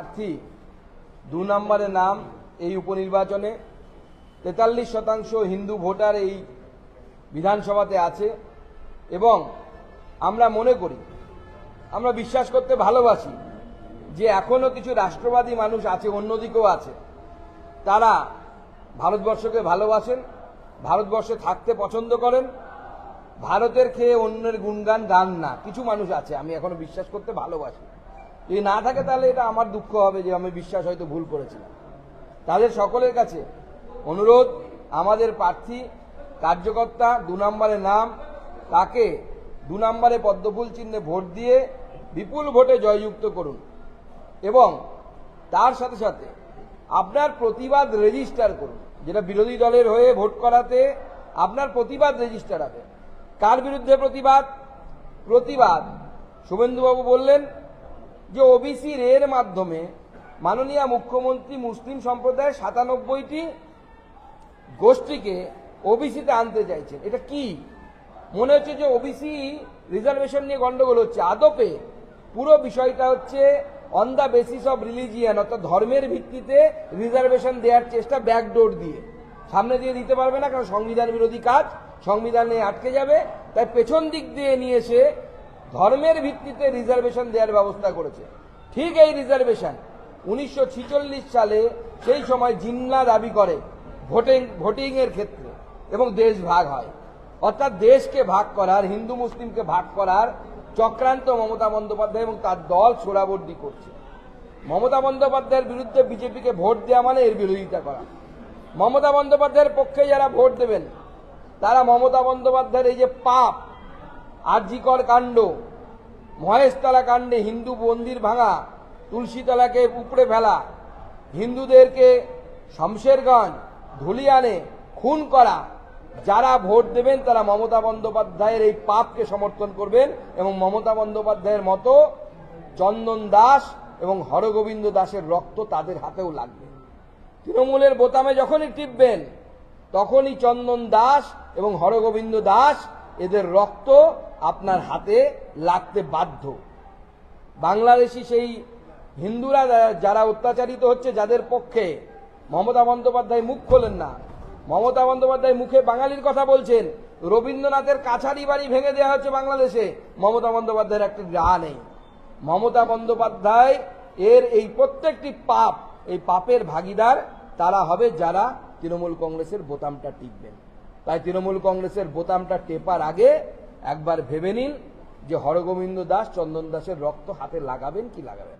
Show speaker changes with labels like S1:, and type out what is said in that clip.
S1: প্রার্থী। দু নম্বরের নাম এই উপনির্বাচনে তেতাল্লিশ শতাংশ হিন্দু ভোটার এই বিধানসভাতে আছে এবং আমরা মনে করি, আমরা বিশ্বাস করতে ভালোবাসি যে এখনও কিছু রাষ্ট্রবাদী মানুষ আছে, অন্যদিকেও আছে। তারা ভারতবর্ষকে ভালোবাসেন, ভারতবর্ষে থাকতে পছন্দ করেন, ভারতের খেয়ে অন্যের গুণগান গান না। কিছু মানুষ আছে, আমি এখনও বিশ্বাস করতে ভালোবাসি। যদি না থাকে তাহলে এটা আমার দুঃখ হবে যে আমি বিশ্বাস হয়তো ভুল করেছিলাম। তাদের সকলের কাছে অনুরোধ, আমাদের প্রার্থী, কার্যকর্তা, দু নম্বরের নাম, তাকে দু নম্বরে পদ্মফুল চিহ্নে ভোট দিয়ে বিপুল ভোটে জয়যুক্ত করুন। এবং তার সাথে সাথে আপনার প্রতিবাদ রেজিস্টার করুন। যেটা বিরোধী দলের হয়ে ভোট করাতে আপনার প্রতিবাদ রেজিস্টার হবে। কার বিরুদ্ধে প্রতিবাদ? প্রতিবাদ শুভেন্দুবাবু বললেন যে ওবিসি রের মাধ্যমে মাননীয় মুখ্যমন্ত্রী মুসলিম সম্প্রদায়ের সাতানব্বইটি গোষ্ঠীকে ওবিসিতে আনতে চাইছেন। এটা কি? মনে হচ্ছে যে ওবিসি রিজার্ভেশন নিয়ে গন্ডগোল হচ্ছে। আদপে পুরো বিষয়টা হচ্ছে on the basis of religion অর্থাৎ ধর্মের ভিত্তিতে রিজার্ভেশন দেওয়ার চেষ্টা ব্যাকডোর দিয়ে। সামনে দিয়ে দিতে পারবে না, কারণ সংবিধান বিরোধী কাজ, সংবিধানে আটকে যাবে। তাই পেছন দিক দিয়ে নিয়ে এসে ধর্মের ভিত্তিতে রিজার্ভেশন দেওয়ার ব্যবস্থা করেছে। ঠিক এই রিজার্ভেশন উনিশশো ছেচল্লিশ সালে সেই সময় জিন্না দাবি করে ভোটিং ভোটিং এর ক্ষেত্রে এবং দেশ ভাগ হয়। অর্থাৎ দেশকে ভাগ করার, হিন্দু মুসলিমকে ভাগ করার চক্রান্ত মমতা বন্দ্যোপাধ্যায় এবং তার দল ছোড়াবর্দি করছে। মমতা বন্দ্যোপাধ্যায়ের বিরুদ্ধে বিজেপিকে ভোট দেওয়া মানে এর বিরোধিতা করা। মমতা বন্দ্যোপাধ্যায়ের পক্ষে যারা ভোট দেবেন, তারা মমতা বন্দ্যোপাধ্যায়ের এই যে পাপ আরজিকর কাণ্ড, মহেশতলা কাণ্ডে হিন্দু মন্দির ভাঙা, তুলসীতলাকে উপড়ে ফেলা, হিন্দুদেরকে শমশেরগঞ্জ ধুলিয়ানে খুন করা, যারা ভোট দেবেন তারা মমতা বন্দ্যোপাধ্যায়ের এই পাপকে সমর্থন করবেন এবং মমতা বন্দ্যোপাধ্যায়ের মতো চন্দন দাস এবং হরগোবিন্দ দাসের রক্ত তাদের হাতেও লাগবে। তৃণমূলের বোতামে যখনই টিপবেন, তখনই চন্দন দাস এবং হরগোবিন্দ দাস এদের রক্ত আপনার হাতে লাগতে বাধ্য। বাংলাদেশি সেই হিন্দুরা যারা অত্যাচারিত হচ্ছে যাদের পক্ষে মমতা বন্দ্যোপাধ্যায় মুখ খোলেন না। মমতা বন্দ্যোপাধ্যায় মুখে বাঙালির কথা বলছেন, রবীন্দ্রনাথের কাছারি বাড়ি ভেঙে দেওয়া হচ্ছে বাংলাদেশে, মমতা বন্দ্যোপাধ্যায়ের একটি রা নেই। মমতা বন্দ্যোপাধ্যায় এর এই প্রত্যেকটি পাপ, এই পাপের ভাগিদার তারা হবে যারা তৃণমূল কংগ্রেসের বোতামটা টিপবেন। তাই তৃণমূল কংগ্রেসের বোতামটা টেপার আগে একবার ভেবে নিন যে হরগোবিন্দ দাস চন্দন দাসের রক্ত হাতে লাগাবেন কি লাগাবেন।